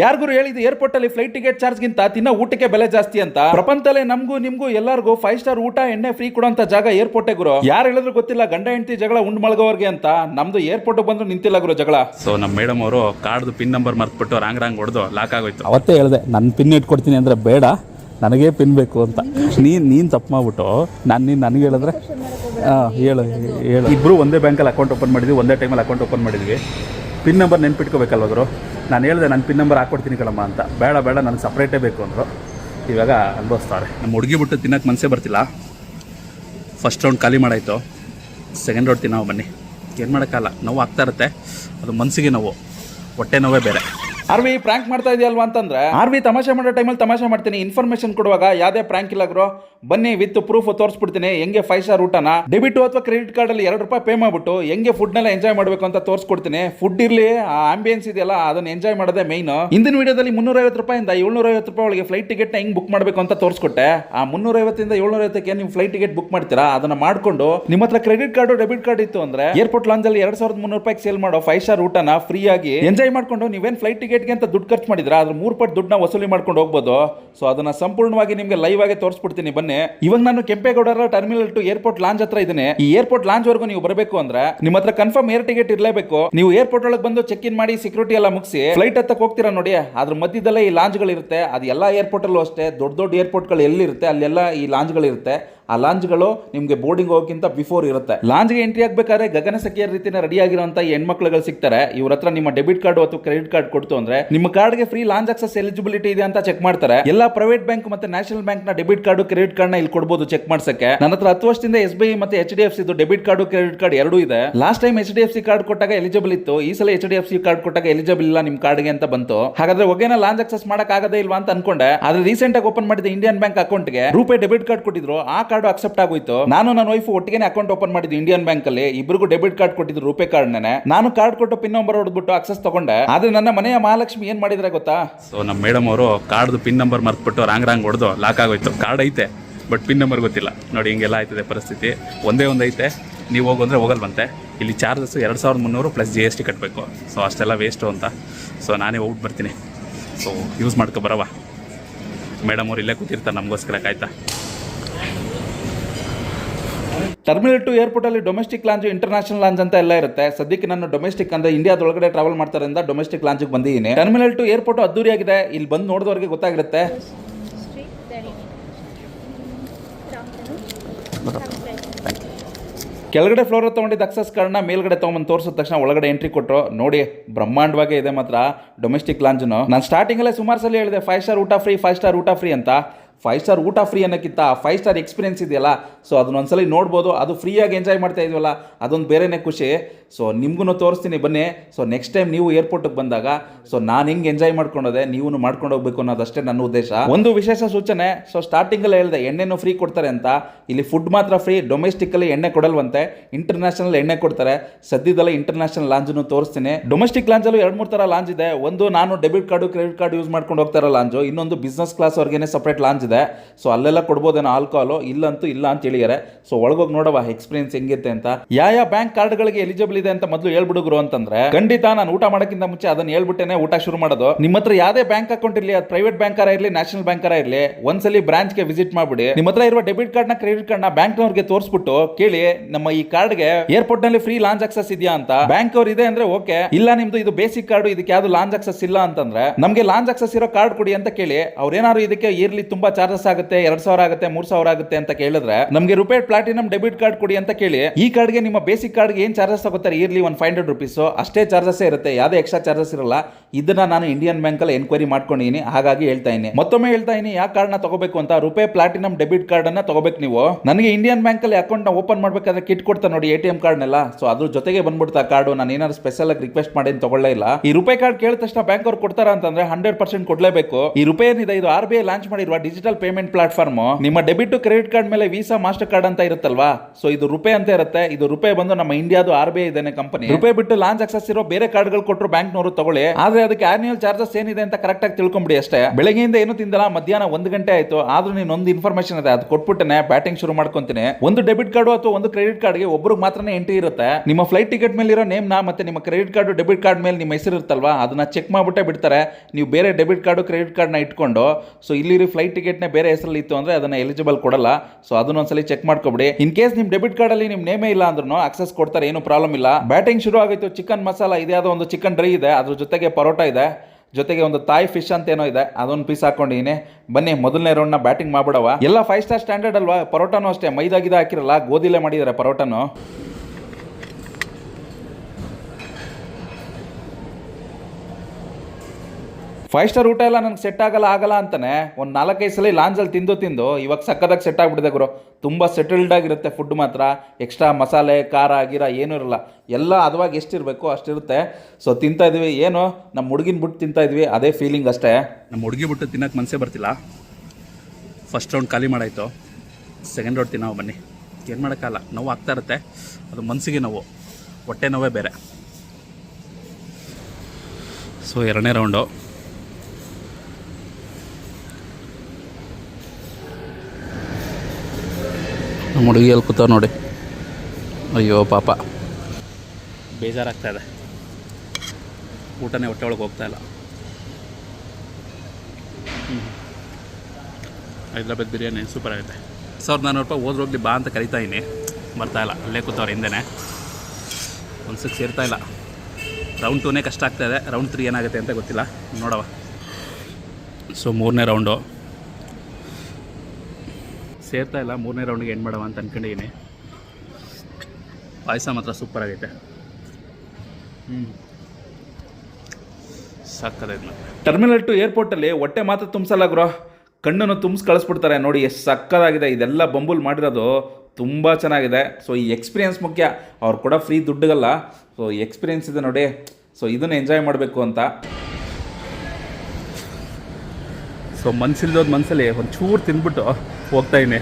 ಯಾರಿಗೂ ಹೇಳಿದ್ದು ಏರ್ಪೋರ್ಟ್ ಅಲ್ಲಿ ಫ್ಲೈಟ್ ಟಿಕೆಟ್ ಚಾರ್ಜ್ ಗಿಂತ ತಿನ್ನೋ ಊಟಕ್ಕೆ ಬೆಲೆ ಜಾಸ್ತಿ ಅಂತ. ಪ್ರಪಂಚದಲ್ಲೇ ನಮಗೂ ನಿಮ್ಗೂ ಎಲ್ಲರಿಗೂ ಫೈವ್ ಸ್ಟಾರ್ ಊಟ ಎಣ್ಣೆ ಫ್ರೀ ಕೊಡುವಂತ ಜಾಗ ಏರ್ಪೋರ್ಟ್ ಗುರು. ಯಾರು ಹೇಳಿದ್ರು ಗೊತ್ತಿಲ್ಲ ಗಂಡ ಹೆಂಡತಿ ಜಗಳ ಉಂಡ್ ಮಳಗೋರ್ಗೆ ಅಂತ. ನಮ್ದು ಏರ್ಪೋರ್ಟ್ ಬಂದ್ರು ನಿಂತಿಲ್ಲ ಗುರು ಜಗಳ. ಸೊ ನಮ್ಮ ಮೇಡಮ್ ಅವರು ಕಾರ್ಡ್ ಪಿನ್ ನಂಬರ್ ಮರ್ತ್ಬಿಟ್ಟು ರಾಂಗ್ ರಾಂಗ್ ಹೊಡೆದು ಲಾಕ್ ಆಗೋಯ್ತು. ಅವತ್ತೇ ಹೇಳಿದೆ ನನ್ನ ಪಿನ್ ಇಟ್ಕೊಡ್ತೀನಿ ಅಂದ್ರೆ ಬೇಡ ನನಗೇ ಪಿನ್ ಬೇಕು ಅಂತ. ನೀನು ನೀನು ತಪ್ಪು ಮಾಡ್ಬಿಟ್ಟು ನಾನು ನೀನು ನನಗೆ ಹೇಳಿದ್ರೆ ಹಾಂ ಹೇಳು ಹೇಳು. ಇಬ್ಬರು ಒಂದೇ ಬ್ಯಾಂಕಲ್ಲಿ ಅಕೌಂಟ್ ಓಪನ್ ಮಾಡಿದ್ವಿ ಒಂದೇ ಟೈಮಲ್ಲಿ ಅಕೌಂಟ್ ಓಪನ್ ಮಾಡಿದ್ವಿ. ಪಿನ್ ನಂಬರ್ ನೆನ್ಪಿಟ್ಕೋಬೇಕಲ್ವ ಗುರು? ನಾನು ಹೇಳಿದೆ ನನ್ನ ಪಿನ್ ನಂಬರ್ ಹಾಕ್ಕೊಡ್ತೀನಿ ಕಣಮ್ಮ ಅಂತ. ಬೇಡ ಬೇಡ, ನನಗೆ ಸಪ್ರೇಟೇ ಬೇಕು ಅಂದರು. ಇವಾಗ ಅನುಭವಿಸ್ತಾರೆ. ನಮ್ಮ ಹುಡುಗಿ ಬಿಟ್ಟು ತಿನ್ನೋಕ್ಕೆ ಮನಸ್ಸೇ ಬರ್ತಿಲ್ಲ. ಫಸ್ಟ್ ರೌಂಡ್ ಖಾಲಿ ಮಾಡಾಯಿತು. ಸೆಕೆಂಡ್ ರೌಂಡ್ ತಿನ್ನೋ ಬನ್ನಿ. ಏನು ಮಾಡೋಕ್ಕಲ್ಲ ನೋವು ಆಗ್ತಾ ಇರುತ್ತೆ. ಅದು ಮನಸ್ಸಿಗೆ ನೋವು. ಹೊಟ್ಟೆ ನೋವೇ ಬೇರೆ. ಆರ್ವಿ ಪ್ರಾಂಕ್ ಮಾಡ್ತಾ ಇದೆಯಲ್ವಾ ಅಂತಂದ್ರೆ ಆರ್ವಿ ತಮಾಷೆ ಮಾಡೋ ಟೈಮಲ್ಲಿ ತಮಾಷೆ ಮಾಡ್ತೀನಿ. ಇನ್ಫಾರ್ಮೇಶನ್ ಕೊಡುವಾಗ ಯಾವುದೇ ಪ್ರಾಂಕ್ ಇಲ್ಲ ಬನ್ನಿ ವಿತ್ ಪ್ರೂಫ್ ತೋರಿಸ್ಬಿಡ್ತೀನಿ. ಹೆಂಗೆ ಫೈವ್ ಸ್ಟಾರ್ ಊಟನ ಡೆಬಿಟು ಅಥವಾ ಕ್ರೆಡಿಟ್ ಕಾರ್ಡ್ ಅಲ್ಲಿ ಎರಡು ರೂಪಾಯಿ ಪೇ ಮಾಡ್ಬಿಟ್ಟು ಹೆಂಗೆ ಫುಡ್ ನೆಲ್ಲ ಎಂಜಾಯ್ ಮಾಡಬೇಕು ಅಂತ ತೋರಿಸ್ಕೊಡ್ತೀನಿ. ಫುಡ್ ಇರ್ಲಿ, ಆ ಆಂಬಿಯನ್ಸ್ ಇದೆಯಲ್ಲ, ಅದನ್ನ ಎಂಜಾಯ್ ಮಾಡೋದೇ ಮೈನ್ ಹಿಂದಿನ ವಿಡಿಯೋದಲ್ಲಿ ಮುನ್ನೂರೈವತ್ತು ರೂಪಾಯಿಂದ ಏಳ್ನೂರೈವತ್ತು ರೂಪಾಯಿ ಒಳಗೆ ಫ್ಲೈಟ್ ಟಿಕೆಟ್ ಹೆಂಗೆ ಬುಕ್ ಮಾಡಬೇಕು ಅಂತ ತೋರಿಸ್ಕೊಟ್ಟೆ. ಆ ಮುನ್ನೂರೈವತ್ತಿಂದ ಏಳ್ನೂರೈವತ್ತಕ್ಕೆ ನೀವು ಫ್ಲೈಟ್ ಟಿಕೆಟ್ ಬುಕ್ ಮಾಡ್ತೀರಾ? ಅದನ್ನ ಮಾಡ್ಕೊಂಡು ನಿಮ್ಮ ಹತ್ರ ಕ್ರೆಡಿಟ್ ಕಾರ್ಡ್ ಡೆಬಿಟ್ ಕಾರ್ಡ್ ಇತ್ತು ಅಂದ್ರೆ ಏರ್ಪೋರ್ಟ್ ಲಾಂಜ್ ಅಲ್ಲಿ ಎರಡ್ ಸಾವಿರದ ಮುನ್ನೂರು ರೂಪಾಯಿ ಸೇಲ್ ಮಾಡೋ ಫೈವ್ ಸ್ಟಾರ್ ಊಟನ ಫ್ರೀ ಆಗಿ ಎಂಜಾಯ್ ಮಾಡ್ಕೊಂಡು ನೀವೇನ್ ಫ್ಲೈಟ್ ಟಿಕೆಟ್ಗೆ ಅಂತ ದುಡ್ಡು ಖರ್ಚು ಮಾಡಿದ್ರೆ ಅದ್ರ ಮೂರು ಪಟ್ಟು ದುಡ್ಡನ್ನ ವಸೂಲಿ ಮಾಡ್ಕೊಂಡು ಹೋಗ್ಬೋದು. ಸೊ ಅದನ್ನ ಸಂಪೂರ್ಣವಾಗಿ ನಿಮಗೆ ಲೈವ್ ಆಗಿ ತೋರಿಸ್ಬಿಡ್ತೀನಿ, ಬನ್ನಿ. ಇವಾಗ ನಾನು ಕೆಂಪೇಗೌಡರ ಟರ್ಮಿನಲ್ ಟು ಏರ್ಪೋರ್ಟ್ ಲಾಂಜ್ ಹತ್ರ ಇದ್ದೀನಿ. ಈ ಏರ್ಪೋರ್ಟ್ ಲಾಂಜ್ ವರೆಗೂ ನೀವು ಬರಬೇಕು ಅಂದ್ರೆ, ನಿಮ್ಮ ಹತ್ರ ಕನ್ಫರ್ಮ್ ಏರ್ ಟಿಕೆಟ್ ಇರಲೇಬೇಕು. ನೀವು ಏರ್ಪೋರ್ಟ್ ಒಳಗೆ ಬಂದು ಚೆಕ್ ಇನ್ ಮಾಡಿ ಸೆಕ್ಯೂರಿಟಿ ಎಲ್ಲ ಮುಗಿಸಿ ಫ್ಲೈಟ್ ಹತ್ತಕ್ಕೆ ಹೋಗ್ತೀರಾ ನೋಡಿ ಅದ್ರ ಮಧ್ಯದಲ್ಲೇ ಈ ಲಾಂಜ್ಗಳಿರುತ್ತೆ ಅದು ಎಲ್ಲ ಏರ್ಪೋರ್ಟ್ ಅಲ್ಲೂ ಅಷ್ಟೇ, ದೊಡ್ಡ ದೊಡ್ಡ ಏರ್ಪೋರ್ಟ್ಗಳು ಎಲ್ಲಿರುತ್ತೆ, ಅಲ್ಲೆಲ್ಲ ಈ ಲಾಂಜ್ಗಳು ಇರುತ್ತೆ ಆ ಲಾಂಜ್ಗಳು ನಿಮಗೆ ಬೋರ್ಡಿಂಗ್ ಹೋಗೋಕ್ಕಿಂತ ಬಿಫೋರ್ ಇರುತ್ತೆ. ಲಾಂಜ್ಗೆ ಎಂಟ್ರಿ ಆಗಬೇಕಾದ್ರೆ ಗಗನ ಸಖಿಯರ್ ರೀತಿನ ರೆಡಿ ಆಗಿರುವಂತ ಹೆಣ್ಮಕ್ಳುಗಳು ಸಿಗ್ತಾರೆ. ಇವ್ರ ಹತ್ರ ನಿಮ್ಮ ಡೆಬಿಟ್ ಕಾರ್ಡ್ ಅಥವಾ ಕ್ರೆಡಿಟ್ ಕಾರ್ಡ್ ಕೊಡ್ತು ಅಂದ್ರೆ ನಿಮ್ಮ ಕಾರ್ಡ್ಗೆ ಫ್ರೀ ಲಾಂಜ್ ಆಕ್ಸಸ್ ಎಲಿಜಿಬಿಲಿಟಿ ಇದೆ ಅಂತ ಚೆಕ್ ಮಾಡ್ತಾರೆ. ಎಲ್ಲ ಪ್ರೈವೇಟ್ ಬ್ಯಾಂಕ್ ಮತ್ತೆ ನ್ಯಾಷನಲ್ ಬ್ಯಾಂಕ್ನ ಡೆಬಿಟ್ ಕಾರ್ಡ್ ಕ್ರೆಡಿಟ್ ಕಾರ್ಡ್ನ ಇಲ್ಲಿ ಕೊಡಬಹುದು ಚೆಕ್ ಮಾಡ್ಸಕ್ಕೆ. ನನ್ನ ಹತ್ರ ಹತ್ತು ವರ್ಷದಿಂದ ಎಸ್ ಬಿ ಮತ್ತೆ H D F C debit card credit card ಎರಡೂ ಇದೆ. Last time H D F C card ಕೊಟ್ಟಾಗ ಎಲಿಜಿಬಲ್ ಇತ್ತು. ಈ ಸಲ H D F C card ಕೊಟ್ಟಾಗ ಎಲಿಜಿಬಲ್ ಇಲ್ಲ ನಿಮ್ ಕಾರ್ಡ್ಗೆ ಅಂತ ಬಂತು. ಹಾಗಾದ್ರೆ ಒಗೆನ ಲಾಂಜ್ ಆಕ್ಸಸ್ ಮಾಡಕ್ ಆಗದೇ ಇಲ್ವಾ ಅಂತ ಅನ್ಕೊಂಡೆ. ಆದ್ರೆ ರೀಸೆಂಟ್ ಆಗಿ ಓಪನ್ ಮಾಡಿದ ಇಂಡಿಯನ್ ಬ್ಯಾಂಕ್ ಅಕೌಂಟ್ಗೆ ರೂಪೇ ಡೆಬಿಟ್ ಕಾರ್ಡ್ ಕೊಟ್ಟಿದ್ರು. ಆ ಕಾರ್ಡ್ ಅಕ್ಸೆಪ್ಟ್ ಆಗೋಯ್ತು. ನಾನು ನನ್ನ ವೈಫ್ ಒಟ್ಟಿಗೆ ಅಕೌಂಟ್ ಓಪನ್ ಮಾಡಿದ್ದು ಇಂಡಿಯನ್ ಬ್ಯಾಂಕ್ ಅಲ್ಲಿ. ಇಬ್ಬರಿಗೂ ಡೆಬಿಟ್ ಕಾರ್ಡ್ ಕೊಟ್ಟಿದ್ರು ರೂಪೇ ಕಾರ್ಡ್ ನಾನು ಕಾರ್ಡ್ ಕೊಟ್ಟು ಪಿನ್ ನಂಬರ್ ಹೊಡೆದ್ಬಿಟ್ಟು ಅಕ್ಸೆಸ್ ತಗೊಂಡೆ. ಆದ್ರೆ ನನ್ನ ಮನೆಯ ಮಹಾಲಕ್ಷ್ಮಿ ಏನ್ ಮಾಡಿದ್ರೆ ಗೊತ್ತಾ? ಸೊ ನಮ್ಮ ಮೇಡಮ್ ಅವರು ಕಾರ್ಡ್ದು ಪಿನ್ ನಂಬರ್ ಮರ್ತ್ಬಿಟ್ಟು ರಾಂಗ್ ರಾಂಗ್ ಹೊಡೆದು ಲಾಕ್ ಆಗೋಯ್ತು. ಕಾರ್ಡ್ ಐತೆ ಬಟ್ ಪಿನ್ ನಂಬರ್ ಗೊತ್ತಿಲ್ಲ. ನೋಡಿ ಹಿಂಗೆಲ್ಲ ಆಯ್ತದೆ ಪರಿಸ್ಥಿತಿ. ಒಂದೇ ಒಂದು ಐತೆ. ನೀವು ಹೋಗಂದ್ರೆ ಹೋಗಲ್ವಂತೆ. ಇಲ್ಲಿ ಚಾರ್ಜಸ್ ಎರಡು ಸಾವಿರದ ಮುನ್ನೂರು ಪ್ಲಸ್ ಜಿ ಎಸ್ ಟಿ ಕಟ್ಟಬೇಕು ಸೊ ಅಷ್ಟೆಲ್ಲ ವೇಸ್ಟು ಅಂತ. ಸೊ ನಾನೇ ಹೋಗ್ಬಿಟ್ಟು ಬರ್ತೀನಿ. ಸೊ ಯೂಸ್ ಮಾಡ್ಕೊ ಬರವ ಮೇಡಮ್ ಅವ್ರು ಇಲ್ಲೇ ಕೂತಿರ್ತಾರೆ ನಮಗೋಸ್ಕರ ಕಾಯ್ತಾ ಟರ್ಮಿನಲ್ ಟು ಏರ್ಪೋರ್ಟಲ್ಲಿ ಡೊಮೆಸ್ಟಿಕ್ ಲಾಂಜ್, ಇಂಟರ್ನ್ಯಾಷನಲ್ ಲಾಂಜ್ ಅಂತ ಎಲ್ಲ ಇರುತ್ತೆ. ಸದ್ಯಕ್ಕೆ ನಾನು ಡೊಮೆಸ್ಟಿಕ್ ಅಂದ್ರೆ ಇಂಡಿಯಾದೊಳಗಡೆ ಟ್ರಾವೆಲ್ ಮಾಡ್ತಾರಿಂದ ಡೊಮೆಸ್ಟಿಕ್ ಲಾಂಜ್ ಬಂದಿದ್ದೀನಿ. ಟರ್ಮಿನಲ್ ಟು ಏರ್ಪೋರ್ಟ್ ಅದ್ದೂರಿಯಾಗಿದೆ. ಇಲ್ಲಿ ಬಂದು ನೋಡಿದವರಿಗೆ ಗೊತ್ತಾಗಿರುತ್ತೆ. ಕೆಳಗಡೆ ಫ್ಲೋರ್ ತೊಗೊಂಡಿದ್ದ ಅಕ್ಸಸ್ ಕಾರ್ಡ್ನ ಮೇಲ್ಗಡೆ ತಗೊಂಬಂದು ತೋರಿಸಿದ ತಕ್ಷಣ ಒಳಗಡೆ ಎಂಟ್ರಿ ಕೊಟ್ಟರು ನೋಡಿ, ಬ್ರಹ್ಮಾಂಡವಾಗೇ ಇದೆ ಮಾತ್ರ ಡೊಮೆಸ್ಟಿಕ್ ಲಾಂಜ್ನು. ನಾನು ಸ್ಟಾರ್ಟಿಂಗಲ್ಲೇ ಸುಮಾರು ಸಲ ಹೇಳಿದೆ ಫೈವ್ ಸ್ಟಾರ್ ಊಟ ಫ್ರೀ ಫೈವ್ ಸ್ಟಾರ್ ಊಟ ಫ್ರೀ ಅಂತ. ಫೈವ್ ಸ್ಟಾರ್ ಊಟ ಫ್ರೀ ಅನ್ನೋಕ್ಕಿಂತ ಫೈವ್ ಸ್ಟಾರ್ ಎಕ್ಸ್ಪೀರಿಯನ್ಸ್ ಇದೆಯಲ್ಲ? ಸೊ ಅದನ್ನ ಒಂದ್ಸಲ ನೋಡ್ಬೋದು. ಅದು ಫ್ರೀಯಾಗಿ ಎಂಜಾಯ್ ಮಾಡ್ತಾ ಇದೀವಲ್ಲ, ಅದೊಂದು ಬೇರೆನೇ ಖುಷಿ. ಸೊ ನಿಮ್ಗೂ ತೋರಿಸ್ತೀನಿ ಬನ್ನಿ. ಸೊ ನೆಕ್ಸ್ಟ್ ಟೈಮ್ ನೀವು ಏರ್ಪೋರ್ಟಿಗೆ ಬಂದಾಗ ಸೊ ನಾನು ಹೆಂಗೆ ಎಂಜಾಯ್ ಮಾಡ್ಕೊಂಡೋದೆ ನೀವು ಮಾಡ್ಕೊಂಡು ಹೋಗ್ಬೇಕು ಅನ್ನೋದಷ್ಟೇ ನನ್ನ ಉದ್ದೇಶ. ಒಂದು ವಿಶೇಷ ಸೂಚನೆ ಸೊ ಸ್ಟಾರ್ಟಿಂಗಲ್ಲಿ ಹೇಳಿದೆ, ಎಣ್ಣೆನೂ ಫ್ರೀ ಕೊಡ್ತಾರೆ ಅಂತ. ಇಲ್ಲಿ ಫುಡ್ ಮಾತ್ರ ಫ್ರೀ ಡೊಮೆಸ್ಟಿಕ್ಕಲ್ಲಿ ಎಣ್ಣೆ ಕೊಡಲ್ವಂತೆ. ಇಂಟರ್ನ್ಯಾಷನಲ್ ಎಣ್ಣೆ ಕೊಡ್ತಾರೆ. ಸದ್ಯದಲ್ಲೇ ಇಂಟರ್ನ್ಯಾಷನಲ್ ಲಾಂಜನ್ನು ತೋರಿಸ್ತೀನಿ. ಡೊಮೆಸ್ಟಿಕ್ ಲಾಂಜಲ್ಲೂ ಎರಡು ಮೂರು ಥರ ಲಾಂಜ್ ಇದೆ. ಒಂದು ನಾನು debit card credit card use ಮಾಡ್ಕೊಂಡು ಹೋಗ್ತಾರ ಲಾಂಜು ಇನ್ನೊಂದು ಬಿಸ್ನೆಸ್ ಕ್ಲಾಸ್ ಅವ್ರಿಗೆ ಸಪ್ರೇಟ್ ಲಾಂಜ್ ಇದೆ ಸೊ ಅಲ್ಲೆಲ್ಲ ಕೊಡ್ಬೋದೇನೋ ಆಲ್ಕೋಹಾಲು ಇಲ್ಲಂತೂ ಇಲ್ಲ ಅಂತ ಹೇಳಿದ್ದಾರೆ. ಸೊ ಒಳಗೋಗಿ ನೋಡವ ಎಕ್ಸ್ಪೀರಿಯನ್ಸ್ ಹೆಂಗಿರುತ್ತೆ ಅಂತ. ಯಾವ ಯಾವ ಬ್ಯಾಂಕ್ ಕಾರ್ಡ್ಗಳಿಗೆ ಎಲಿಜಿಬಲ್ ಇದೆ ಅಂತ ಮೊದಲು ಹೇಳ್ಬಿಡುಗ್ರು ಅಂತಂದ್ರೆ, ಖಂಡಿತ ನಾನು ಊಟ ಮಾಡೋಕ್ಕಿಂತ ಮುಂಚೆ ಅದನ್ನ ಹೇಳ್ಬಿಟ್ಟೇನೆ ಊಟ ಶುರು ಮಾಡೋದು. ನಿಮ್ಮ ಹತ್ರ ಯಾವುದೇ ಬ್ಯಾಂಕ್ ಅಕೌಂಟ್ ಇರಲಿ, ಅದು ಪ್ರೈವೇಟ್ ಬ್ಯಾಂಕರ ಇರಲಿ ನ್ಯಾಷನಲ್ ಬ್ಯಾಂಕರ ಇರಲಿ, ಒಂದ್ಸಲಿ ಬ್ರಾಂಚ್ಗೆ ವಿಸಿಟ್ ಮಾಡ್ಬಿಡಿ. ನಿಮ್ಮ ಹತ್ರ ಇರುವ ಡೆಬಿಟ್ ಕಾರ್ಡ್ನ ಕ್ರೆಡಿಟ್ ಕಾರ್ಡ್ನ ಬ್ಯಾಂಕ್ನವ್ರಿಗೆ ತೋರಿಸ್ಬಿಟ್ಟು ಕೇಳಿ, ನಮ್ಮ ಈ ಕಾರ್ಡ್ಗೆ ಏರ್ಪೋರ್ಟ್ನಲ್ಲಿ ಫ್ರೀ ಲಾಂಚ್ ಆಕ್ಸಸ್ ಇದೆಯಾ ಅಂತ. ಬ್ಯಾಂಕ್ ಅವ್ರು ಇದೆ ಅಂದ್ರೆ ಓಕೆ ಇಲ್ಲ ನಿಮ್ದು ಇದು ಬೇಸಿಕ್ ಕಾರ್ಡ್ ಇದಕ್ಕೆ ಯಾವ್ದು ಲಾಂಚ್ ಆಕ್ಸಸ್ ಇಲ್ಲ ಅಂತಂದ್ರೆ, ನಮಗೆ ಲಾಂಚ್ ಆಕ್ಸಸ್ ಇರೋ ಕಾರ್ಡ್ ಕೊಡಿ ಅಂತ ಕೇಳಿ ಅವ್ರೇನಾದ್ರು ಇದಕ್ಕೆ ಇರ್ಲಿ ತುಂಬಾ ಚಾರ್ಜಸ್ ಆಗುತ್ತೆ, ಎರಡ್ ಸಾವಿರ ಆಗುತ್ತೆ, ಮೂರ್ ಸಾವಿರ ಆಗುತ್ತೆ ಅಂತ ಕೇಳಿದ್ರೆ ನಮಗೆ ರುಪೇ ಪ್ಲಾಟಿನಮ್ ಡೆಬಿಟ್ ಕಾರ್ಡ್ ಕೊಡಿ ಅಂತ ಕೇಳಿ ಈ ಕಾರ್ಡ್ಗೆ ನಿಮ್ಮ ಬೇಸಿಕ್ ಕಾರ್ಡ್ಗೆ ಏನ್ ಚಾರ್ಜಸ್ ತಗೋತಾರೆ? ಇರ್ಲಿ ಒಂದು ಫೈವ್ ಹಂಡ್ರೆಡ್ ರುಪೀಸ್ ಅಷ್ಟೇ ಚಾರ್ಜಸ್ ಇರುತ್ತೆ. ಯಾವುದೇ ಎಕ್ಸ್ಟ್ರಾ ಚಾರ್ಜಸ್ ಇರಲ್ಲ. ಇದನ್ನ ನಾನು ಇಂಡಿಯನ್ ಬ್ಯಾಂಕ್ ಅಲ್ಲಿ ಎನ್ಕ್ವೈರಿ ಮಾಡ್ಕೊಂಡಿದ್ದೀನಿ. ಹಾಗಾಗಿ ಹೇಳ್ತಾ ಇದ್ದೀನಿ. ಮತ್ತೊಮ್ಮೆ ಹೇಳ್ತಾ ಇದ್ದೀನಿ, ಯಾವ ನ ತಗೋಬೇಕು ಅಂತ ರುಪೇ ಪ್ಲಾಟಿನಮ್ ಡೆಬಿಟ್ ಕಾರ್ಡ್ ಅನ್ನ ತಗೋಬೇಕು ನೀವು. ನನಗೆ ಇಂಡಿಯನ್ ಬ್ಯಾಂಕ್ ಅಲ್ಲಿ ಅಕೌಂಟ್ನ ಓಪನ್ ಮಾಡಬೇಕಾದ್ರೆ ಕಿಟ್ ಕೊಡ್ತಾ ನೋಡಿ ಎಟಿಎಂ ಕಾರ್ಡ್ ನೆಲ್ಲ ಸೊ ಅದ್ರ ಜೊತೆಗೆ ಬಂದ್ಬಿಡ್ತಾ ಕಾರ್ಡ್. ನಾನು ಏನಾದ್ರು ಸ್ಪೆಷಲ್ ಆಗಿ ರಿಕ್ವೆಸ್ಟ್ ಮಾಡಿ ತಗೊಳ್ಳೇ ಇಲ್ಲ. ಈ ರುಪೇ ಕಾರ್ಡ್ ಕೇಳಿದ ತಕ್ಷಣ ಬ್ಯಾಂಕ್ ಅವ್ರು ಕೊಡ್ತಾರ ಅಂತಂದ್ರೆ ಹಂಡ್ರೆಡ್ ಪರ್ಸೆಂಟ್ ಕೊಡ್ಲೇಬೇಕು. ಈ ರುಪೇ ಏನಿದೆ? ಇದು ಆರ್ ಬಿ ಐ ಲಾಂಚ್ ಮಾಡಿರುವ ಡಿಜಿಟಲ್ ಡಿಜಿಟಲ್ ಪೇಮೆಂಟ್ ಪ್ಲಾಟ್ಫಾರ್ಮ್ ನಿಮ್ಮ ಡೆಬಿಟ್ ಕ್ರೆಡಿಟ್ ಕಾರ್ಡ್ ಮೇಲೆ ವೀಸಾ ಮಾಸ್ಟರ್ ಕಾರ್ಡ್ ಅಂತ ಇರುತ್ತಲ್ವಾ? ಸೊ ಇದು ರುಪೇ ಅಂತ ಇರುತ್ತೆ. ಇದು ರುಪೇ ಬಂದು ನಮ್ಮ ಇಂಡಿಯಾದು R B I company RuPay ಬಿಟ್ಟು ಲಾಂಚ್ ಆಕ್ಸಸ್ ಇರೋ ಬೇರೆ ಕಾರ್ಡ್ಗಳು ಕೊಟ್ಟರು ಬ್ಯಾಂಕ್ನವರು ತಗೊಳ್ಳಿ. ಆದ್ರೆ ಅದಕ್ಕೆ ಆನ್ಯುವಲ್ ಚಾರ್ಜಸ್ ಏನಿದೆ ಅಂತ ಕರೆಕ್ಟ್ ಆಗಿ ತಿಳ್ಕೊಂಬಿಡಿ ಅಷ್ಟೇ. ಬೆಳಗ್ಗೆಯಿಂದ ಏನು ತಿಂದಲ್ಲ, ಮಧ್ಯಾಹ್ನ ಒಂದು ಗಂಟೆ ಆಯ್ತು. ಆದ್ರೂ ನೀನು ಒಂದು ಇನ್ಫಾರ್ಮೇಶನ್ ಇದೆ, ಅದು ಕೊಟ್ಬಿಟ್ಟೆ ಬ್ಯಾಟಿಂಗ್ ಶುರು ಮಾಡ್ಕೊಂತೀನಿ. ಒಂದು ಡೆಬಿಟ್ ಕಾರ್ಡ್ ಅಥವಾ ಒಂದು ಕ್ರೆಡಿಟ್ ಕಾರ್ಡ್ಗೆ ಒಬ್ರಿಗೆ ಮಾತ್ರ ಎಂಟ್ರಿ ಇರುತ್ತೆ. ನಿಮ್ಮ ಫ್ಲೈಟ್ ಟಿಕೆಟ್ ಮೇಲೆ ಇರೋ ನೇಮ್ನ ಮತ್ತೆ ನಿಮ್ಮ ಕ್ರೆಡಿಟ್ ಕಾರ್ಡ್ ಡೆಬಿಟ್ ಕಾರ್ಡ್ ಮೇಲೆ ನಿಮ್ಮ ಹೆಸರು ಇರುತ್ತಲ್ವಾ? ಅದನ್ನ ಚೆಕ್ ಮಾಡ್ಬಿಟ್ಟೆ ಬಿಡ್ತಾರೆ. ನೀವು ಬೇರೆ ಡೆಬಿಟ್ ಕಾರ್ಡ್ ಕ್ರೆಡಿಟ್ ಕಾರ್ಡ್ನ ಇಟ್ಕೊಂಡು. ಸೊ ಇಲ್ಲಿ ಫ್ಲೈಟ್ ಟಿಕೆಟ್ನೇ ಬೇರೆ ಹೆಸರಲ್ಲಿ ಇತ್ತು ಅಂದ್ರೆ ಅದನ್ನ ಎಲಿಜಿಬಲ್ ಕೊಡಲ್ಲ. ಸೊ ಅದನ್ನೊಂದ್ಸಲಿ ಚೆಕ್ ಮಾಡ್ಕೊಬಿಡಿ. ಇನ್ ಕೇಸ್ ನಿಮ್ಮ ಡೆಬಿಟ್ ಕಾರ್ಡ್ ಅಲ್ಲಿ ನಿಮ್ ಇಲ್ಲ ಅಂದ್ರೂ ಅಕ್ಸೆಸ್ ಕೊಡ್ತಾರೆ, ಏನು ಪ್ರಾಬ್ಲಮ್ ಇಲ್ಲ. ಬ್ಯಾಟಿಂಗ್ ಶುರು ಆಗಿತ್ತು ಚಿಕನ್ ಮಸಾಲ ಇದ್ಯಾವುದೋ ಒಂದು ಚಿಕನ್ ಡ್ರೈ ಇದೆ. ಅದ್ರ ಜೊತೆಗೆ ಪರೋಟ ಇದೆ. ಜೊತೆಗೆ ಒಂದು ತಾಯಿ ಫಿಶ್ ಅಂತ ಏನೋ ಇದೆ. ಅದೊಂದು ಪೀಸ್ ಹಾಕೊಂಡಿದ್ದೀನಿ ಬನ್ನಿ, ಮೊದಲನೇ ರೌಂಡ್ನ ಬ್ಯಾಟಿಂಗ್ ಮಾಡ್ಬಿಡವ. ಎಲ್ಲ ಫೈವ್ ಸ್ಟಾರ್ ಸ್ಟ್ಯಾಂಡರ್ಡ್ ಅಲ್ವಾ? ಪರೋಟಾನು ಅಷ್ಟೇ. ಮೈದಾ ಗಿದ ಹಾಕಿರಲ್ಲ ಗೋಧಿಲೇ ಮಾಡಿದ್ದಾರೆ ಪರೋಟನು. ಫೈವ್ ಸ್ಟಾರ್ ಊಟ ಎಲ್ಲ ನನಗೆ ಸೆಟ್ ಆಗಲ್ಲ ಆಗಲ್ಲ ಅಂತಾನೆ ಒಂದು ನಾಲ್ಕೈದು ಸಲ ಲಾಂಜಲ್ಲಿ ತಿಂದು ತಿಂದು ಇವಾಗ ಸಕ್ಕದಾಗ ಸೆಟ್ ಆಗಿಬಿಟ್ಟಿದೆ ಗುರು. ತುಂಬ ಸೆಟಲ್ಡ್ ಆಗಿರುತ್ತೆ ಫುಡ್ ಮಾತ್ರ. ಎಕ್ಸ್ಟ್ರಾ ಮಸಾಲೆ, ಖಾರ, ಗಿರ ಏನೂ ಇರಲ್ಲ. ಎಲ್ಲ ಅದವಾಗ ಎಷ್ಟಿರಬೇಕು ಅಷ್ಟಿರುತ್ತೆ. ಸೊ ತಿಂತಾ ಇದ್ವಿ. ಏನು? ನಮ್ಮ ಹುಡುಗಿನ ಬಿಟ್ಟು ತಿಂತಾ ಇದ್ವಿ. ಅದೇ ಫೀಲಿಂಗ್ ಅಷ್ಟೇ. ನಮ್ಮ ಹುಡುಗಿ ಬಿಟ್ಟು ತಿನ್ನೋಕೆ ಮನಸ್ಸೇ ಬರ್ತಿಲ್ಲ. ಫಸ್ಟ್ ರೌಂಡ್ ಖಾಲಿ ಮಾಡಾಯಿತು. ಸೆಕೆಂಡ್ ರೌಂಡ್ ತಿನ್ನೋ ಬನ್ನಿ. ಏನು ಮಾಡೋಕ್ಕಲ್ಲ ನೋವು ಆಗ್ತಾ ಇರುತ್ತೆ. ಅದು ಮನಸ್ಸಿಗೆ ನೋವು. ಹೊಟ್ಟೆ ನೋವೇ ಬೇರೆ. ಸೊ ಎರಡನೇ ರೌಂಡು ನಮ್ಮ ಹುಡುಗಿ ಅಲ್ಲಿ ಕೂತಾವ ನೋಡಿ. ಅಯ್ಯೋ, ಪಾಪ. ಬೇಜಾರಾಗ್ತಾ ಇದೆ ಊಟನೇ ಹೊಟ್ಟೆ ಒಳಗೆ ಹೋಗ್ತಾ ಇಲ್ಲ. ಹೈದ್ರಾಬಾದ್ ಬಿರಿಯಾನಿ ಸೂಪರ್ ಆಗುತ್ತೆ ಸಾವಿರದ ನಾನ್ನೂರು ರೂಪಾಯಿ ಹೋದ್ರೆ ಹೋಗ್ಲಿ ಬಾ ಅಂತ ಕರಿತಾ ಇದ್ದೀನಿ ಬರ್ತಾ ಇಲ್ಲ. ಅಲ್ಲೇ ಕೂತವ್ರು ಹಿಂದೆನೇ. ಸಿಕ್ಸ್ ಸೇರ್ತಾ ಇಲ್ಲ. ರೌಂಡ್ ಟೂನೇ ಕಷ್ಟ ಆಗ್ತಾ ಇದೆ. ರೌಂಡ್ ತ್ರೀ ಏನಾಗುತ್ತೆ ಅಂತ ಗೊತ್ತಿಲ್ಲ. ನೋಡವ. ಸೊ ಮೂರನೇ ರೌಂಡು ಸೇರ್ತಾ ಇಲ್ಲ, ಮೂರನೇ ರೌಂಡಿಗೆ ಎಂಡ್ ಮಾಡೋಣ ಅಂತ ಅಂದ್ಕೊಂಡಿದ್ದೀನಿ ಪಾಯಸ ಮಾತ್ರ ಸೂಪರ್ ಆಗೈತೆ. ಹ್ಞೂ ಸಾಕದಾಯ್ತು ಟರ್ಮಿನಲ್ ಟು ಏರ್ಪೋರ್ಟಲ್ಲಿ ಹೊಟ್ಟೆ ಮಾತ್ರ ತುಂಬಿಸಲ್ಲ ಗುರು. ಕಣ್ಣನ್ನು ತುಂಬಿಸಿ ಕಳಿಸ್ಬಿಡ್ತಾರೆ. ನೋಡಿ, ಎಷ್ಟು ಸಕ್ಕದಾಗಿದೆ ಇದೆಲ್ಲ ಬಂಬುಲ್ ಮಾಡಿರೋದು ತುಂಬ ಚೆನ್ನಾಗಿದೆ. ಸೊ ಈ ಎಕ್ಸ್ಪೀರಿಯೆನ್ಸ್ ಮುಖ್ಯ. ಅವ್ರು ಕೂಡ ಫ್ರೀ ದುಡ್ಡುಗಲ್ಲ. ಸೊ ಎಕ್ಸ್ಪೀರಿಯನ್ಸ್ ಇದೆ ನೋಡಿ. ಸೊ ಇದನ್ನು ಎಂಜಾಯ್ ಮಾಡಬೇಕು ಅಂತ. ಸೊ ಮನ್ಸಿಲ್ದೋದು ಮನಸ್ಸಲ್ಲಿ ಒಂಚೂರು ತಿಂದ್ಬಿಟ್ಟು ಹೋಗ್ತಾ ಇದ್ದೀನಿ.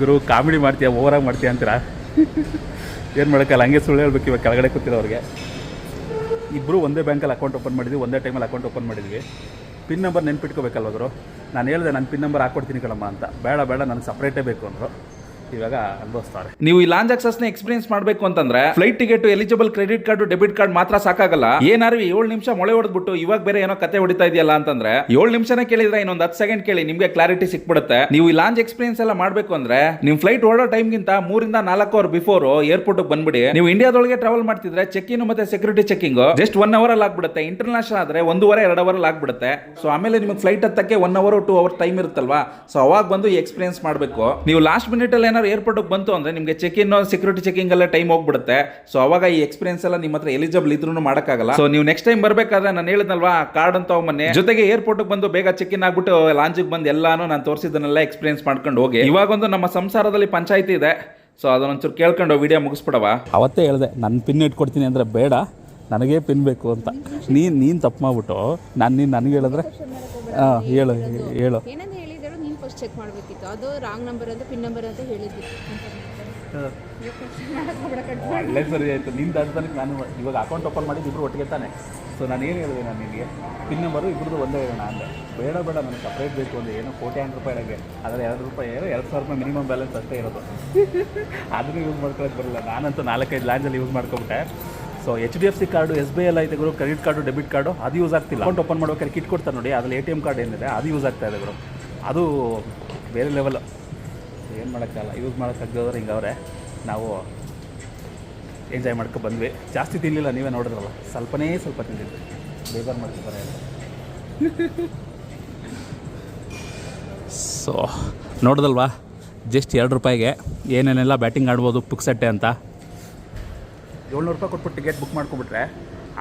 ಗುರು, ಕಾಮಿಡಿ ಮಾಡ್ತೀಯ? ಓವರಾಗಿ ಮಾಡ್ತೀಯ ಅಂತೀರಾ? ಏನು ಮಾಡೋಕ್ಕಲ್ಲ? ಹಂಗೆ ಸುಳ್ಳು ಹೇಳ್ಬೇಕು ಇವಾಗ ಕೆಳಗಡೆ ಕೂತಿರೋರಿಗೆ. ಇಬ್ಬರು ಒಂದೇ ಬ್ಯಾಂಕಲ್ಲಿ ಅಕೌಂಟ್ ಓಪನ್ ಮಾಡಿದ್ವಿ, ಒಂದೇ ಟೈಮಲ್ಲಿ ಅಕೌಂಟ್ ಓಪನ್ ಮಾಡಿದ್ವಿ. ಪಿನ್ ನಂಬರ್ ನೆನ್ಪಿಟ್ಕೋಬೇಕಲ್ವ ಗುರು? ನಾನು ಹೇಳಿದೆ ನನ್ನ ಪಿನ್ ನಂಬರ್ ಹಾಕ್ಕೊಡ್ತೀನಿ ಕಣಮ್ಮ ಅಂತ. ಬೇಡ ಬೇಡ, ನನಗೆ ಸಪ್ರೇಟೇ ಬೇಕು ಅಂದರು. ಇವಾಗ ಅನುಭವಿಸ್ತಾರೆ. ನೀವು ಈ ಲಾಂಜ್ ಆಕ್ಸಸ್ನ ಎಕ್ಸ್ಪೀರಿಯನ್ಸ್ ಮಾಡಬೇಕು ಅಂತಂದ್ರೆ flight ticket eligible credit card debit card ಮಾತ್ರ ಸಾಕಾಗಲ್ಲ. ಏನಾರು ಏಳು ನಿಮಿಷ ಮೊಳೆ ಹೊಡೆದ್ಬಿಟ್ಟು ಇವಾಗ ಬೇರೆ ಏನೋ ಕತೆ ಹೊಡಿತಾ ಇದೆಯಲ್ಲ ಅಂತಂದ್ರೆ ಏಳು ನಿಮಿಷನೇ ಕೇಳಿದ್ರೆ ಇನ್ನೊಂದು ಹತ್ತು ಸೆಕೆಂಡ್ ಕೇಳಿ ನಿಮಗೆ ಕ್ಲಾರಿಟಿ ಸಿಕ್ಬಿಡುತ್ತೆ. ನೀವು ಈ ಲಾಂಜ್ ಎಕ್ಸ್ಪೀರಿಯನ್ಸ್ ಎಲ್ಲ ಮಾಡಬೇಕು ಅಂದ್ರೆ ನಿಮ್ ಫ್ಲೈಟ್ ಓಡೋ ಟೈಮ್ಗಿಂತ ಮೂರಿಂದ ನಾಲ್ಕು ಅವರ್ ಬಿಫೋರ್ ಏರ್ಪೋರ್ಟ್ ಬಂದ್ಬಿಡಿ. ನೀವು ಇಂಡಿಯಾದೊಳಗೆ ಟ್ರಾವೆಲ್ ಮಾಡ್ತಿದ್ರೆ ಚೆಕ್ ಇನ್ ಮತ್ತೆ security checking just one hour ಅಲ್ಲಿ ಆಗ್ಬಿಡುತ್ತೆ. ಇಂಟರ್ನ್ಯಾಷನಲ್ ಆದ್ರೆ ಒಂದೂವರೆ ಎರಡು ಅವರ್ ಅಲ್ಲಿ ಆಗ್ಬಿಡುತ್ತೆ. ಸೊ ಆಮೇಲೆ ನಿಮಗೆ ಫ್ಲೈಟ್ ಹತ್ತಕ್ಕೆ one hour two hour time ಇರುತ್ತಲ್ವಾ? ಸೊ ಅವಾಗ ಬಂದು ಎಕ್ಸ್ಪೀರಿಯನ್ಸ್ ಮಾಡಬೇಕು. ನೀವು ಲಾಸ್ಟ್ ಮಿನಿಟ್ ಅಲ್ಲಿ ಏನಾದ್ರು ಏರ್ಪೋರ್ಟ್ ಬಂತು ಅಂದ್ರೆ ನಿಮಗೆ ಚೆಕ್ ಇನ್ ಸೆಕ್ಯೂರಿಟಿ ಚೆಕಿಂಗ್ ಎಲ್ಲ ಟೈಮ್ ಹೋಗ್ಬಿಡುತ್ತೆ. ಸೊ ಅವಾಗ ಈ ಎಕ್ಸ್ಪೀರಿಯನ್ಸ್ ಎಲ್ಲ ನಿಮ್ಮ ಹತ್ರ ಎಲಿಜಿಬಲ್ ಇದ್ರೂ ಮಾಡೋಕ್ಕಾಗಲ್ಲ. ಸೊ ನೀವು ನೆಕ್ಸ್ಟ್ ಟೈಮ್ ಬರಬೇಕಾದ್ರೆ ನಾನು ಹೇಳಿದ್ನಲ್ವಾ ಕಾರ್ಡ್ ಅಂತ ಮೊನ್ನೆ ಜೊತೆಗೆ ಏರ್ಪೋರ್ಟ್ ಬಂದು ಬೇಗ ಚೆಕ್ ಇನ್ ಆಗ್ಬಿಟ್ಟು ಲಾಂಚಿಗೆ ಬಂದು ಎಲ್ಲಾನು ನಾನು ತೋರಿಸಿದ್ದನ್ನೆಲ್ಲ ಎಕ್ಸ್ಪೀರಿಯನ್ಸ್ ಮಾಡ್ಕೊಂಡು ಹೋಗಿ. ಇವಾಗ ಒಂದು ನಮ್ಮ ಸಂಸಾರದಲ್ಲಿ ಪಂಚಾಯತಿ ಇದೆ. ಸೊ ಅದನ್ನೊಂಚೂರು ಕೇಳ್ಕೊಂಡು ವಿಡಿಯೋ ಮುಗಿಸ್ಬಿಡವಾ? ಅವತ್ತೇ ಹೇಳಿದೆ ನನ್ನ ಪಿನ್ ಇಟ್ಕೊಡ್ತೀನಿ ಅಂದರೆ ಬೇಡ ನನಗೇ ಪಿನ್ ಬೇಕು ಅಂತ. ನೀನು ನೀನು ತಪ್ಪು ಮಾಡ್ಬಿಟ್ಟು ನಾನು ನೀನು ನನಗೆ ಹೇಳಿದ್ರೆ ಹಾಂ ಹೇಳು ಹೇಳು? ಫಸ್ಟ್ ಚೆಕ್ ಮಾಡಬೇಕಿತ್ತು. ಅದು ರಾಂಗ್ ನಂಬರ್ ಅಂತ ಪಿನ್ ನಂಬರ್ ಅಂತ ಹೇಳಿದ್ವಿ. ಒಳ್ಳೆ ಸರಿ ಆಯಿತು. ನಿನ್ನ ಅಂತ ನಾನು ಇವಾಗ ಅಕೌಂಟ್ ಓಪನ್ ಮಾಡಿದ್ದು ಇಬ್ಬರು ಒಟ್ಟಿಗೆ ತಾನೆ. ಸೊ ನಾನು ಏನು ಹೇಳಿದೆ ನಾನು ನಿಮಗೆ? ಪಿನ್ ನಂಬರು ಇಬ್ಬರದು ಒಂದೇ ಹೇಳೋಣ ಅಂದೆ. ಬೇಡ ಬೇಡ, ನನಗೆ ಸಪ್ರೇಟ್ ಬೇಕು ಅಂದರೆ ಏನೋ ಕೋಟಿ ಹಂಡ್ರೆಡ್ ರೂಪಾಯಿ ಇಡೋಕ್ಕೆ. ಅದರಲ್ಲಿ ಎರಡು ರೂಪಾಯಿ ಏನೋ ಎರಡು ಸಾವಿರ ರೂಪಾಯಿ ಮಿನಿಮಮ್ ಬ್ಯಾಲೆನ್ಸ್ ಅಷ್ಟೇ ಇರೋದು. ಅದನ್ನು ಯೂಸ್ ಮಾಡ್ಕೊಳಕ್ಕೆ ಬರಲ್ಲ. ನಾನಂತೂ ನಾಲ್ಕೈದು ಲ್ಯಾಂಡಲ್ಲಿ use ಮಾಡ್ಕೊಬಿಟ್ಟೆ. So H D F C card S B I ಐತೆ ಗುರು ಕ್ರೆಡಿಟ್ ಕಾರ್ಡು ಡೆಬಿಟ್ ಕಾರ್ಡು ಅದು ಯೂಸ್ ಆಗ್ತಿಲ್ಲ. ಅಕೌಂಟ್ ಓಪನ್ ಮಾಡೋಕೆ ಕಿಟ್ ಕೊಡ್ತಾರೆ ನೋಡಿ. ಅದರಲ್ಲಿ ಎ ಟಿ ಎಂ ಕಾರ್ಡ್ ಏನಿದೆ, ಅದು ಯೂಸ್ ಆಗ್ತಾ ಇದೆ ಗುರು. ಅದು ಬೇರೆ ಲೆವೆಲ್ ಏನು ಮಾಡೋಕ್ಕಾಗಲ್ಲ. ಯೂಸ್ ಮಾಡೋಕ್ಕಾಗದವ್ರು ಹಿಂಗವ್ರೆ. ನಾವು ಎಂಜಾಯ್ ಮಾಡ್ಕೊ ಬಂದ್ವಿ. ಜಾಸ್ತಿ ತಿನ್ನಲಿಲ್ಲ ನೀವೇ ನೋಡಿದ್ರಲ್ಲ. ಸ್ವಲ್ಪನೇ ಸ್ವಲ್ಪ ತಿಂದಿದ್ವಿ. ಬೇಜಾರು ಮಾಡ್ತಿದ್ದಾರೆ ಸೊ ನೋಡ್ದಲ್ವಾ? ಜಸ್ಟ್ ಎರಡು ರೂಪಾಯಿಗೆ ಏನೇನೆಲ್ಲ ಬ್ಯಾಟಿಂಗ್ ಆಡ್ಬೋದು ಪುಕ್ಸಟ್ಟೆ ಅಂತ. ಏಳ್ನೂರು ರೂಪಾಯಿ ಕೊಟ್ಬಿಟ್ಟು ಟಿಕೆಟ್ ಬುಕ್ ಮಾಡ್ಕೊಬಿಟ್ರೆ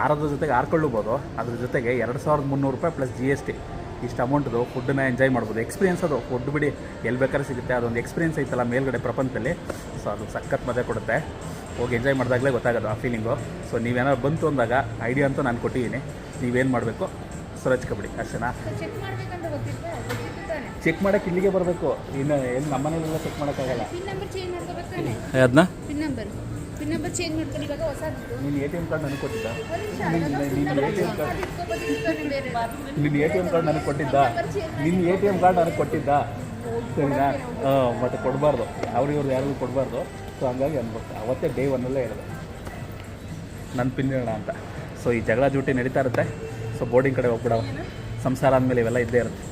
ಆರೋದ್ರ ಜೊತೆಗೆ ಆರ್ಕೊಳ್ಳಬೋದು. ಅದ್ರ ಜೊತೆಗೆ ಎರಡು ಸಾವಿರದ ಮುನ್ನೂರು ರೂಪಾಯಿ ಪ್ಲಸ್ ಜಿ ಎಸ್ ಟಿ ಇಷ್ಟು ಅಮೌಂಟ್ದು ಫುಡ್ಡನ್ನ ಎಂಜಾಯ್ ಮಾಡ್ಬೋದು. ಎಕ್ಸ್ಪೀರಿಯನ್ಸ್ ಅದು. ಫುಡ್ ಬಿಡಿ ಎಲ್ಲಿ ಬೇಕಾದ್ರೆ ಸಿಗುತ್ತೆ. ಅದೊಂದು ಎಕ್ಸ್ಪೀರಿಯನ್ಸ್ ಐತಲ್ಲ ಮೇಲ್ಗಡೆ ಪ್ರಪಂಚದಲ್ಲಿ. ಸೊ ಅದು ಸಖತ್ ಮಜಾ ಕೊಡುತ್ತೆ. ಹೋಗಿ ಎಂಜಾಯ್ ಮಾಡಿದಾಗಲೇ ಗೊತ್ತಾಗೋದು ಆ ಫೀಲಿಂಗು ಸೊ ನೀವೇನಾದ್ರು ಬಂತು ಅಂದಾಗ ಐಡಿಯಾ ಅಂತೂ ನಾನು ಕೊಟ್ಟಿದ್ದೀನಿ ನೀವೇನು ಮಾಡಬೇಕು? ಹೆಸರು ಕಬಡ್ಡಿ ಅಷ್ಟೇನಾ? ಚೆಕ್ ಮಾಡೋಕ್ಕೆ ಇಲ್ಲಿಗೆ ಬರಬೇಕು. ಇನ್ನು ಏನು ನಮ್ಮನೇಲೆಲ್ಲ ಚೆಕ್ ಮಾಡೋಕ್ಕಾಗಲ್ಲ. ಪಿನ್ ನಂಬರ್ ಚೇಂಜ್ ಮಾಡ್ಕೋಬೇಕು ತಾನೆ? ಅದನ್ನ pin number pin number change ಮಾಡ್ಕೊಂಡು ಇವಾಗ ಹೊಸದಿತ್ತು ನೀನು ಎ ಟಿ ಎಂ ಕಾರ್ಡ್ ನನಗೆ ಕೊಟ್ಟಿದ್ದ ನೀನು ಎ ಟಿ ಎಂ ಕಾರ್ಡ್ ನಿನ್ನ ಎ ಟಿ ಎಂ ಕಾರ್ಡ್ ನನಗೆ ಕೊಟ್ಟಿದ್ದ? ನಿನ್ನ ಎ ಟಿ ಎಂ ಕಾರ್ಡ್ ನನಗೆ ಕೊಟ್ಟಿದ್ದ? ಸರಿನಾ? ಮತ್ತೆ ಕೊಡಬಾರ್ದು. ಅವ್ರಿವ್ರು ಯಾರಿಗೂ ಕೊಡಬಾರ್ದು. ಸೊ ಹಂಗಾಗಿ ಅನ್ಬೇಕು ಅವತ್ತೇ ಡೇ ಒನ್ನಲ್ಲೇ ಹೇಳಿದೆ ನನ್ನ ಪಿನ್ ಹೇಳೋಣ ಅಂತ. ಸೊ ಈ ಜಗಳ ಜೂಟಿ ನಡೀತಾ ಇರುತ್ತೆ. ಸೊ ಬೋರ್ಡಿಂಗ್ ಕಡೆ ಹೋಗ್ಬಿಡವ. ಸಂಸಾರ ಅಂದಮೇಲೆ ಇವೆಲ್ಲ ಇದ್ದೇ ಇರುತ್ತೆ.